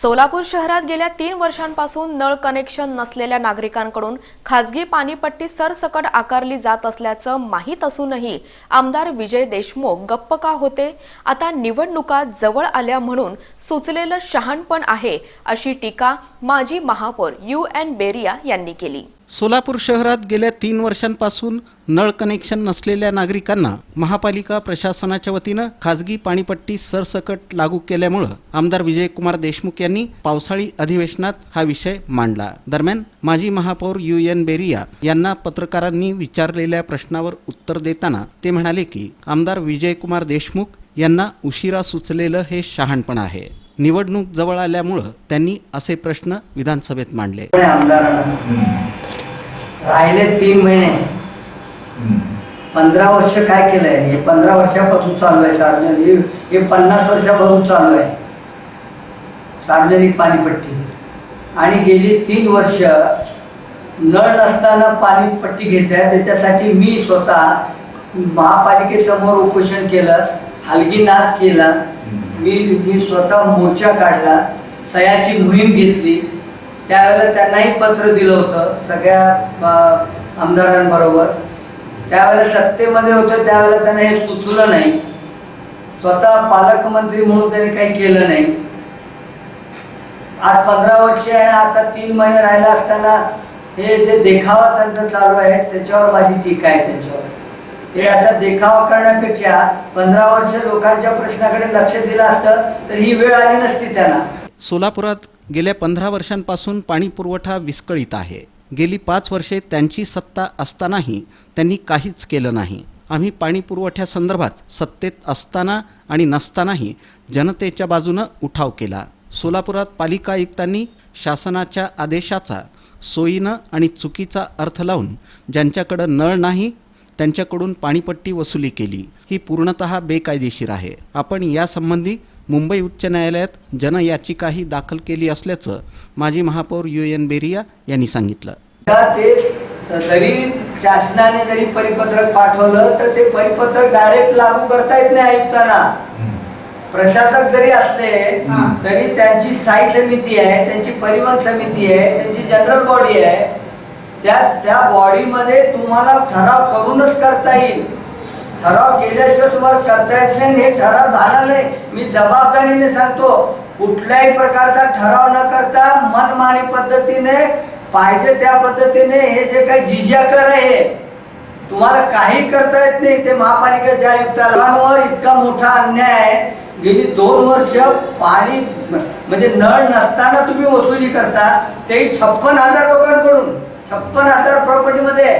सोलापूर शहरात गेल्या तीन वर्षांपासून नळ कनेक्शन नसलेल्या नागरिकांकडून खासगी पाणीपट्टी सरसकट आकारली जात असल्याचं माहीत असूनही आमदार विजय देशमुख गप्प का होते? आता निवडणुका जवळ आल्या म्हणून सुचलेलं शहाणपण आहे अशी टीका माजी महापौर यू एन बेरिया यांनी केली. सोलापूर शहरात गेल्या तीन वर्षांपासून नळ कनेक्शन नसलेल्या नागरिकांना महापालिका प्रशासनाच्या वतीनं खाजगी पाणीपट्टी सरसकट लागू केल्यामुळं आमदार विजयकुमार देशमुख यांनी पावसाळी अधिवेशनात हा विषय मांडला. दरम्यान माजी महापौर यू एन बेरिया यांना पत्रकारांनी विचारलेल्या प्रश्नावर उत्तर देताना ते म्हणाले की आमदार विजयकुमार देशमुख यांना उशिरा सुचलेलं हे शहाणपण आहे. निवडणूक जवळ आल्यामुळं त्यांनी असे प्रश्न विधानसभेत मांडले. राहिले तीन महिने. पंधरा वर्ष काय केलंय? हे पंधरा वर्षापासून चालू आहे सार्वजनिक. हे पन्नास वर्षापासून चालू आहे. सार्वजनिक पाणीपट्टी. आणि गेली तीन वर्ष नळ नसताना पाणीपट्टी घेत आहे. त्याच्यासाठी मी स्वतः महापालिकेसमोर उपोषण केलं हलगीनाथ केला. मी मी स्वतः मोर्चा काढला सयाची मोहीम घेतली. त्यावेळेला त्यांनाही पत्र दिलं होतं सगळ्या आमदारांबरोबर. त्यावेळेला सत्तेमध्ये होतं त्यावेळेला त्यांना हे सुचलं नाही. स्वतः पालकमंत्री म्हणून त्यांनी काही केलं नाही. आज पंधरा वर्षे आणि आता तीन महिने राहिला असताना हे जे देखावा त्यांचा चालू आहे त्याच्यावर माझी टीका आहे त्यांच्यावर. हे असा देखावा करण्यापेक्षा पंधरा वर्ष लोकांच्या प्रश्नाकडे लक्ष दिलं असतं तर ही वेळ आली नसती त्यांना. सोलापुरात गेल्या पंधरा वर्षांपासून पाणी पुरवठा विस्कळीत आहे. गेली पाच वर्षे त्यांची सत्ता असतानाही त्यांनी काहीच केलं नाही. आम्ही पाणी पुरवठ्यासंदर्भात सत्तेत असताना आणि नसतानाही जनतेच्या बाजूनं उठाव केला. सोलापुरात पालिका आयुक्तांनी शासनाच्या आदेशाचा सोयीनं आणि चुकीचा अर्थ लावून ज्यांच्याकडं नळ नाही त्यांच्याकडून पाणीपट्टी वसुली केली. ही पूर्णतः बेकायदेशीर आहे. आपण यासंबंधी मुंबई उच्च न्यायालयात जनयाचिकाही दाखल केली असल्याचं माजी महापौर यू. एन. बेरिया यांनी सांगितलं. ते जरी शासनाने जरी परिपत्रक पाठवलं तर ते परिपत्रक डायरेक्ट लागू करता येत नाही आयुक्तांना. प्रशासक जरी असले तरी त्यांची स्थायी समिती आहे त्यांची परिवहन समिती आहे त्यांची जनरल बॉडी आहे. त्या त्या बॉडीमध्ये तुम्हाला ठराव करूनच करता येईल. ठराव केल्याशिवाय तुम्हाला करता येत नाही हे ठराव झाला नाही. मी जबाबदारीने सांगतो कुठल्याही प्रकारचा ठराव न करता मनमानी पद्धतीने पाहिजे त्या पद्धतीने हे जे काही जिजाकर कर आहे तुम्हाला काही करता येत नाही. ते महापालिकेच्या आयुक्तांवर इतका मोठा अन्याय आहे. गेली दोन वर्ष पाणी म्हणजे नळ नसताना तुम्ही वसुली करता तेही छप्पन हजार लोकांकडून. छप्पन हजार प्रॉपर्टीमध्ये